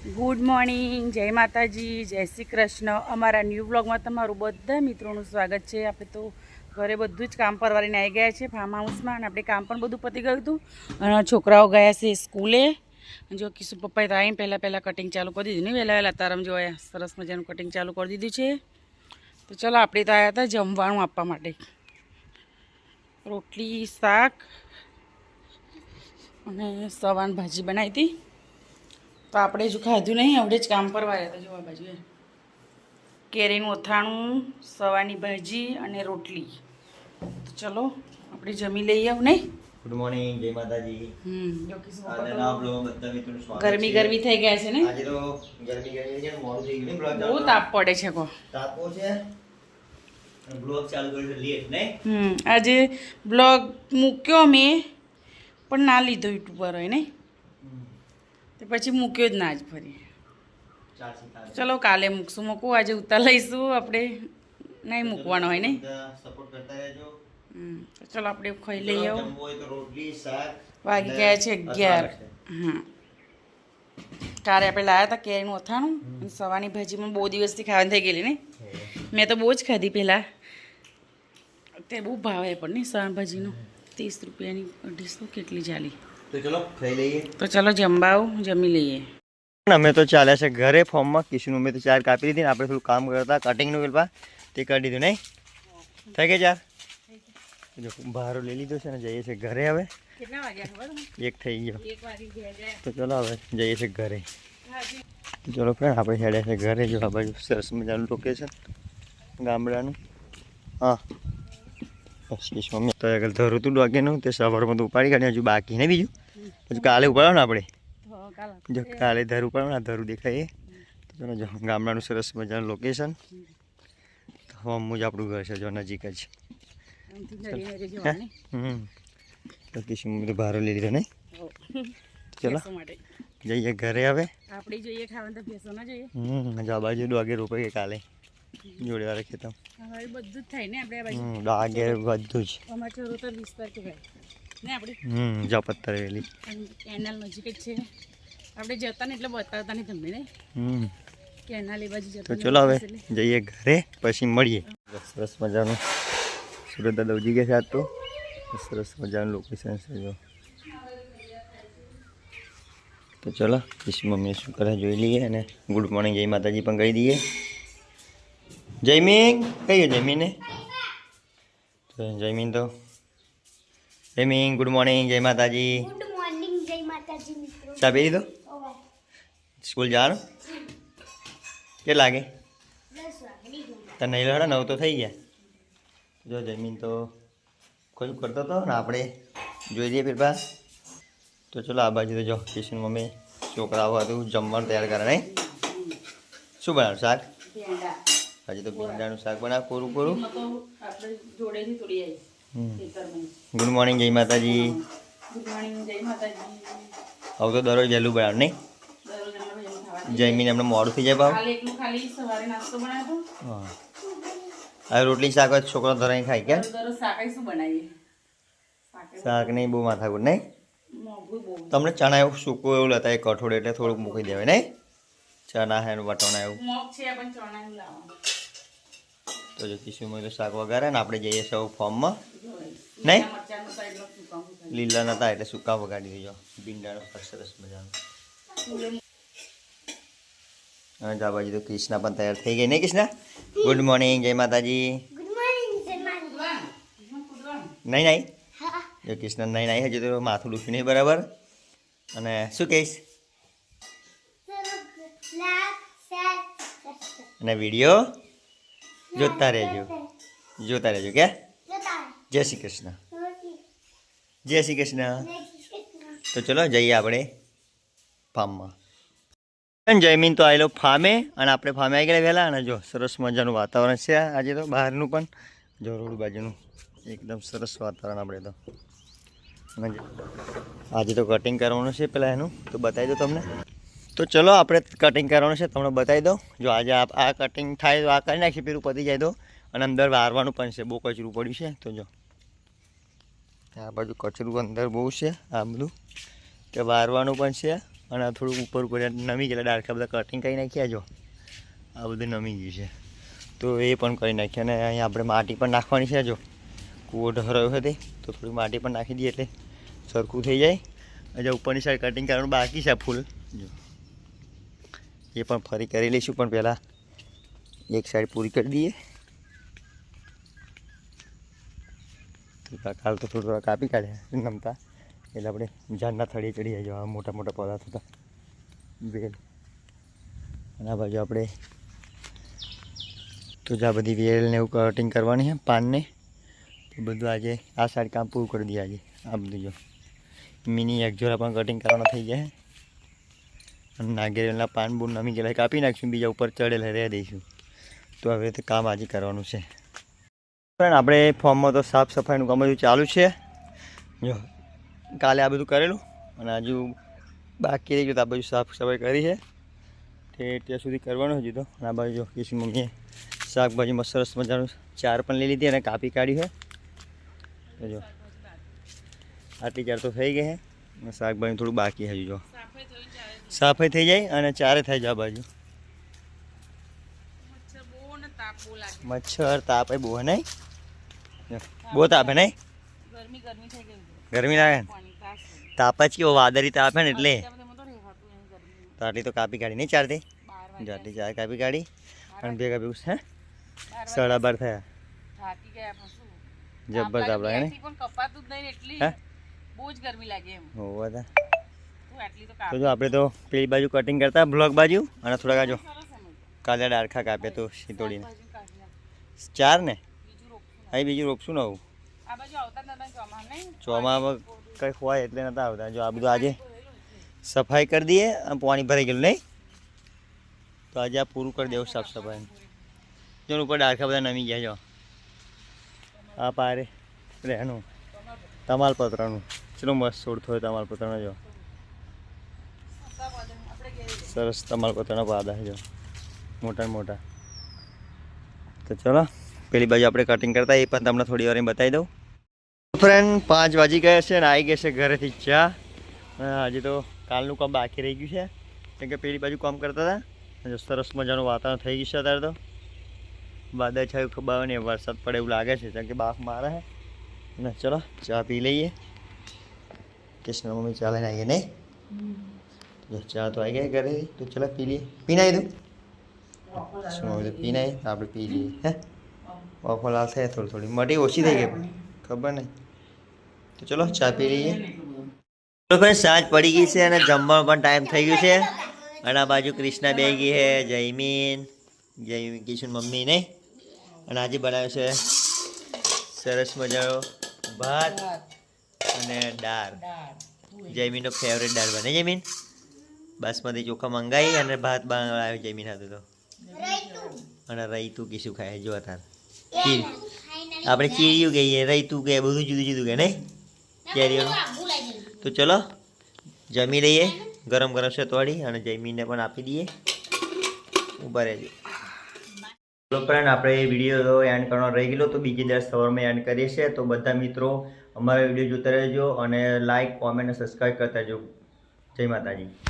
Good morning, જય માતાજી, જય શ્રી કૃષ્ણ. અમારા ન્યૂ બ્લોગમાં તમારું બધા મિત્રોનું સ્વાગત છે. આપણે તો ઘરે બધું જ કામ પરવારીને આવી ગયા છે ફાર્મ હાઉસમાં અને આપણે કામ પણ બધું પતી ગયું હતું. અને છોકરાઓ ગયા છે સ્કૂલે. જો કિશુ, પપ્પાએ તો આવીને પહેલાં પહેલાં કટિંગ ચાલુ કરી દીધું ને, વહેલા વહેલા તારમ જોયા. સરસ મજાનું કટિંગ ચાલુ કરી દીધું છે. તો ચલો, આપણે તો આવ્યા હતા જમવાનું આપવા માટે. રોટલી, શાક અને સવાન ભાજી બનાવી હતી. તો આપણે જો ખાધું નહીં આવડે જ કામ પર વાયા હતા જોવા બાજુ કેરીનું અથાણું સવાની ભાજી અને રોટલી. તો ચલો આપણે જમી લઈ આવું નહીં? ગુડ મોર્નિંગ જય માતાજી. ગરમી ગરમી થઈ ગયા છે ને? આજે તો ગરમી ગરમી છે મોડું થઈ ગયું. બહુ તાપ પડે છે કો. તાપો છે. બ્લોગ ચાલુ કર્યો લેટ નહીં? હમ આજે બ્લોગ મૂક્યો મેં પણ ના લીધો યુટ્યુબ પર હોય ને તે પછી મૂક્યો જ ના જ ફરી. ચલો કાલે મૂકશું મૂકું આજે ઉતાર લઈશું આપણે નહીં મૂકવાનો હોય ને? સપોર્ટ કરતા રહેજો. ચલો આપણે ખાઈ લઈએ વાગી ગયા છે અગિયાર. હા કાલે આપણે લાવ્યા હતા કેરીનું અથાણું અને સવાની ભાજીમાં બહુ દિવસથી ખાવાની થઈ ગયેલી ને? મેં તો બહુ જ ખાધી પહેલાં. તે બહુ ભાવે પણ ને સવાર ભાજીનું. ત્રીસ રૂપિયાની અઢીસો કેટલી ચાલી? તો ચલો ખાઈ લઈએ. તો ચલો જમવાઓ જમી લઈએ. અમે તો ચાલ્યા છે ઘરે ફોર્મમાં. કિશનું અમે તો ચાર કાપી દીધી ને આપણે થોડું કામ કરતા કટિંગનું પેલા તે કરી દીધું નહીં? થઈ ગયા ચાર? જો ભારો લઈ લીધો છે ને જઈએ છીએ ઘરે હવે. કેટલા વાગ્યા ખબર એક થઈ ગયો. તો ચલો હવે જઈએ છીએ ઘરે. ચલો ફ્રેન્ડ આપણે હેડ્યા છે ઘરે. જો આ બાજુ સરસ મજાનું લોકેશન ગામડાનું. હા. મમ્મી તો આગળ ધરું તું ડોગેનું તે સવારમાં તો ઉપાડી કાઢ્યું હજુ બાકી ને બીજું? હજુ કાલે ઉપાડો ને આપણે? જો કાલે ધર ઉપાડો ને ધરું દેખાય એ. તો જો ગામડાનું સરસ મજાનું લોકેશન તો હમું જ આપણું ઘર છે જો નજીક જ. હમ. તો કિશન બધું ભારો લઈ લીધો નહીં ચલો જઈએ ઘરે હવે. આપણે જોઈએ ખાવાનું તો ભેસો ના જોઈએ. હમ જવાબ આ બાજુ ડોગે રોપે કાલે. જોડે વાળા ખેતમ. હવે બધું જ થાય ને આપણે બાજુ. ડાગે બધું જ. અમારે ચરોતર વિસ્તાર કહેવાય. ને આપણે હમ જો વેલી કેનાલ નજીક જ છે. આપણે જતા ને એટલે બતાવતા નહીં તમને ને. હમ. કેનાલ એ બાજુ તો ચલો હવે જઈએ ઘરે પછી મળીએ. સરસ મજાનું. સુરત દાદા ઉજી ગયા છે આજ તો. સરસ મજાનું લોકેશન છે જો. તો ચલો ઈશ મમ્મી શું કરે જોઈ લઈએ અને ગુડ મોર્નિંગ જય માતાજી પણ કહી દઈએ. જયમીન કહીએ જયમીને તો જયમીન તો જયમીન ગુડ મોર્નિંગ જય માતાજી ગુડ મોર્નિંગ જય માતાજી મિત્રો ચા પી લીધો સ્કૂલ જવાનું કેટલા વાગે તને નહીં લડા નવ તો થઈ ગયા જો જમીન તો કોઈ કરતો હતો ને આપણે જોઈ લઈએ ફેરફાર તો ચલો આ બાજુ તો જો કિશન મમ્મી છોકરાઓ હતું જમવાનું તૈયાર કરે નહીં શું બનાવ્યું શાક હજી તો ભીંડાનું શાક બનાવ કોરું કોરું? ગુડ મોર્નિંગ જય માતાજી. હવે તો દરરોજ વહેલું બનાવ નહીં. જમીન એમને મોડું થઈ જાય ભાવ. હા. રોટલી શાક છોકરો ધરાઈ ખાય શાકે શાક નહીં બહુ માથાકૂટ નહીં? તમને ચણા એવું સૂકવું એવું લેતા એક કઠોળ એટલે થોડુંક મૂકી દેવાય નહીં? ચણા હે વટોણા એવું. છે પણ ચણા નું લાવવાનું. તો જો કિશુમાં શાક વગાડે ને આપણે જઈએ સૌ ફોર્મમાં. નહીં? લીલા નતા એટલે સૂકા વગાડી દેજો ભીંડાનો સરસ મજાનો. અને જા બાજુ તો કૃષ્ણા પણ તૈયાર થઈ ગઈ નહીં કૃષ્ણા ગુડ મોર્નિંગ જય માતાજી. નહીં નહીં? જો કૃષ્ણ નહીં નહીં હજુ તો માથું દુખ્યું નહીં બરાબર? અને શું કહીશ? અને વીડિયો જોતા રહેજો. જોતા રહેજો કે જય શ્રી કૃષ્ણ. જય શ્રી કૃષ્ણ. તો ચલો જઈએ આપણે ફાર્મમાં. જયમીન તો આવેલો ફાર્મે અને આપણે ફાર્મે આવી ગયા વહેલા, અને જો સરસ મજાનું વાતાવરણ છે આજે તો બહારનું પણ. જો રોડ બાજુનું એકદમ સરસ વાતાવરણ આપણે તો. આજે તો કટિંગ કરવાનું છે પેલા એનું, તો બતાવી દો તમને. તો ચલો આપણે કટિંગ કરવાનું છે, તમને બતાવી દો જો આજે આ કટિંગ થાય તો આ કરી નાખીએ, પેલું પતી જાય તો. અને અંદર વારવાનું પણ છે, બહુ કચરું પડ્યું છે. તો જો. આ બાજુ કચરું અંદર બહુ છે, આ બધું. કે વારવાનું પણ છે, અને આ થોડુંક ઉપર ઉપર નમી ગયેલા ડાળખા બધા કટિંગ કરી નાખ્યા, જો. આ બધું નમી ગયું છે. તો એ પણ કરી નાખ્યા, અને અહીંયા આપણે માટી પણ નાખવાની છે, જો. કૂવો ઢહરાયો હતી તો થોડી માટી પણ નાખી દઈએ એટલે સરખું થઈ જાય. હજી ઉપરની સાઈડ કટિંગ કરવાનું બાકી છે ફૂલ. જો. એ પણ ફરી કરી લઈશું, પણ પહેલાં એક સાઈડ પૂરી કરી દઈએ. કાલ તો થોડું થોડા કાપી કાઢ્યા, નમતા. એટલે આપણે ઝાડના થળીએ ચડી જાય જવા મોટા મોટા પૌધા થતા વેલ. અને આ બાજુ આપણે તો જ આ બધી વેલને એવું કટિંગ કરવાની છે, પાનને. તો બધું આજે આ સાઈડ કામ પૂરું કરી દઈએ આજે. આ બધું જો. મિની એકજોરા પણ કટિંગ કરવાના થઈ જાય અને નાગેરેલના પાન બૂન નમી ગયેલા કાપી નાખીશું, બીજા ઉપર ચડેલા રહી દઈશું. તો હવે તો કામ આજે કરવાનું છે. પણ આપણે ફોર્મમાં તો સાફ સફાઈનું કામ બધું ચાલુ છે. જો, કાલે આ બધું કરેલું અને હજુ બાકી રહી ગયું તો આ બધું સાફ સફાઈ કરી છે. તે ત્યાં સુધી કરવાનું હજુ તો. અને આ બાજુ જો કિશન મમ્મીએ શાકભાજીમાં સરસ મજાનું ચાર પણ લઈ લીધી અને કાપી કાઢી છે. જો, આટલી ચાર તો થઈ ગઈ છે. અને શાકભાજી થોડું બાકી હજુ જો. સાફાઈ થઈ જાય અને ચારે થાય જાય બાજુ. મચ્છર તાપે બહુ નહીં? બહુ તાપે નહીં? ગરમી લાગે ને? તાપ જ કેવો વાદળી તાપે ને એટલે. તો આટલી તો કાપી કાઢી નહીં ચારથી જો આટલી ચાર કાપી કાઢી અને ભેગા ભેગું હે? સાડા બાર થયા? જબ્બર તાપ લાગે ને કપાતું જ નહીં ને એટલી. બહુ જ ગરમી લાગે એમ. હોવા તા જો આપણે તો પેલી બાજુ કટિંગ કરતા બ્લોક બાજુ અને થોડાક આજો જો. કાલે ડારખા કાપે તો નાખ. ચાર ને? અહીં બીજું રોપશું ને આવું? ચોમામાં કંઈ હોય એટલે નતા આવતા. જો આ બધું આજે સફાઈ કરી દઈએ અને પાણી ભરાઈ ગયેલું નહીં? તો આજે આ પૂરું કરી દેવું સાફ સફાઈ જો ઉપર ડારખા બધા નમી ગયા જો. આ પારે રહેનું તમાલપત્રનું. ચલો મસ્ત છોડતો થયો તમાલપત્રનો જો. સરસ તમાલપત્રના પાદા છે. મોટા ને મોટા. તો ચલો, પેલી બાજુ આપણે કટિંગ કરતા એ પણ તમને થોડી વાર બતાવી દઉં. ફ્રેન્ડ પાંચ વાગી ગયા છે અને આવી ગયા છે ઘરેથી ચા. હજી તો કાલનું કામ બાકી રહી ગયું છે. કેમ કે પેલી બાજુ કામ કરતા હતા. જો સરસ મજાનું વાતાવરણ થઈ ગયું છે અત્યારે તો. વાદળ છાયું ખબર ને વરસાદ પડે એવું લાગે છે, કેમ કે બાફ મારે છે. અને ચલો, ચા પી લઈએ. કૃષ્ણ મમ્મી ચાલે લઈને આવીએ, નહીં? ચા તો આવી ગયા ઘરે તો ચલો પી લઈએ પી નાઈ દઉં શું આવ્યું તો પી તો આપણે પી લઈએ હે ઓફર લાલ થાય થોડી થોડી મટી ઓછી થઈ ગઈ ખબર નહીં તો ચલો ચા પી લઈએ તો ભાઈ સાંજ પડી ગઈ છે અને જમવાનો પણ ટાઈમ થઈ ગયો છે અને આ બાજુ ક્રિષ્ના બે ગઈ છે જયમીન જયમીન કિશન મમ્મી નહીં અને આજે બનાવ્યો છે સરસ મજાનો ભાત અને દાળ જયમીનનો ફેવરેટ દાળ બને જયમીન બાસમતી ચોખા મંગાવી અને ભાત બનાવ્યો જમીન હતો તો અને રહીતું કે શું ખાય, જો તાર. ચીર આપણે ચીરિયું કહીએ રહીતું કે, બધું જુદું જુદું કે, નહીં? કેરીઓનું. તો ચલો, જમી લઈએ, ગરમ ગરમ છે તોડી અને જમીને પણ આપી દઈએ. ઊભા રહેજો. ચલો ફ્રેન્ડ આપણે વીડિયો એન્ડ કરવાનો રહી ગયેલો, તો બીજી દર સવારમાં એન્ડ કરીએ છીએ. તો બધા મિત્રો, અમારા વીડિયો જોતા રહેજો અને લાઇક કોમેન્ટ અને સબસ્ક્રાઈબ કરતા રહેજો. જય માતાજી.